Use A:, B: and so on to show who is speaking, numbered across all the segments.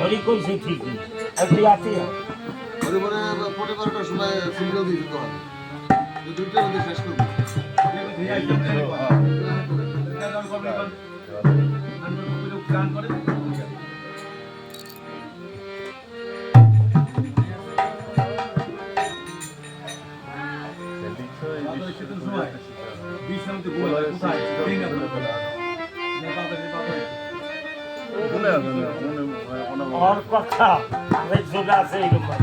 A: হরি কইছে ঠিকই। একটি আতি
B: পরে পরে পরে বারোটার সময় সিগন্যাল দিয়ে দিতে হবে। যে দুইটার মধ্যে শেষ করব।
A: ওর কথা অনেক জোগা আছে এইরকম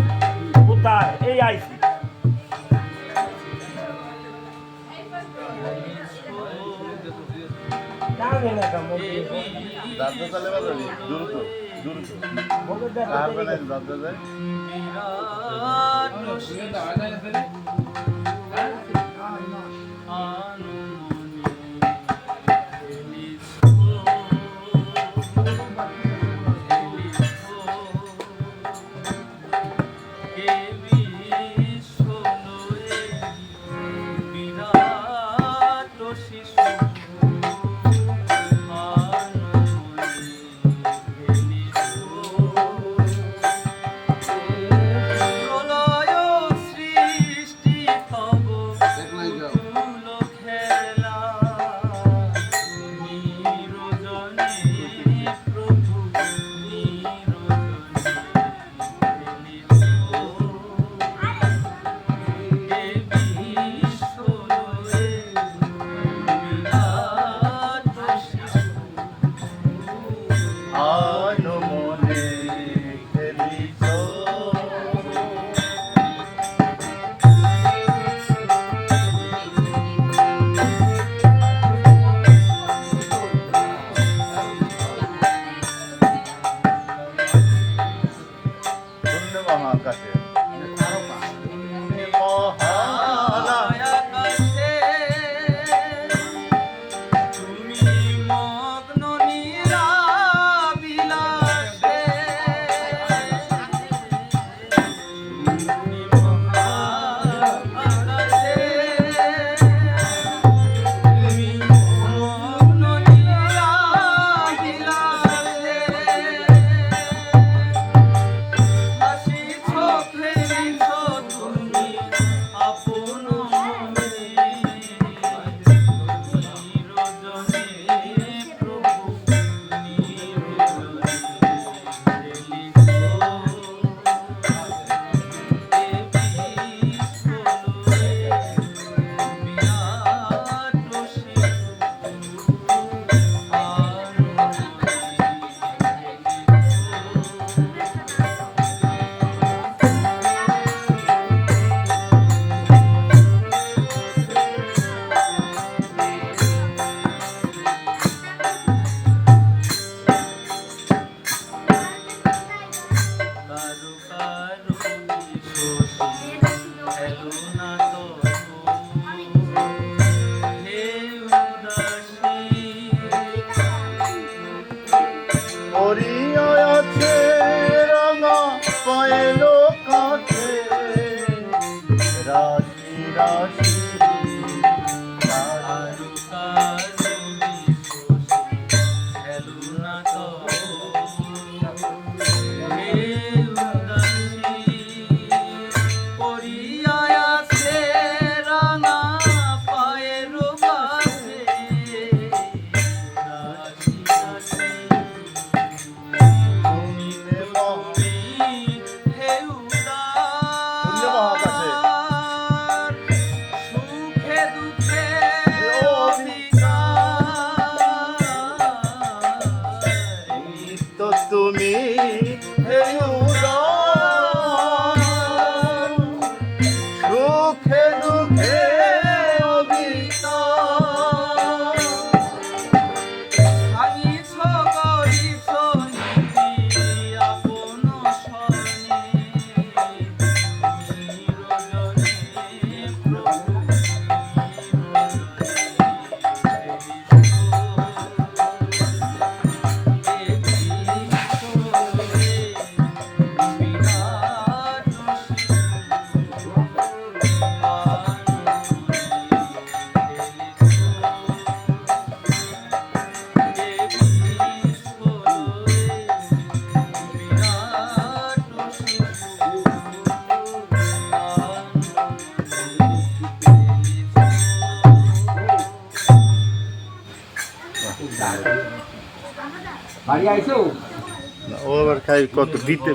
A: কোথায়? এই আইছি জানি না কেমন
B: দেখলাই
C: Thank you.
A: বাড়ি আইছো?
B: ও আবার খাই কত দিতে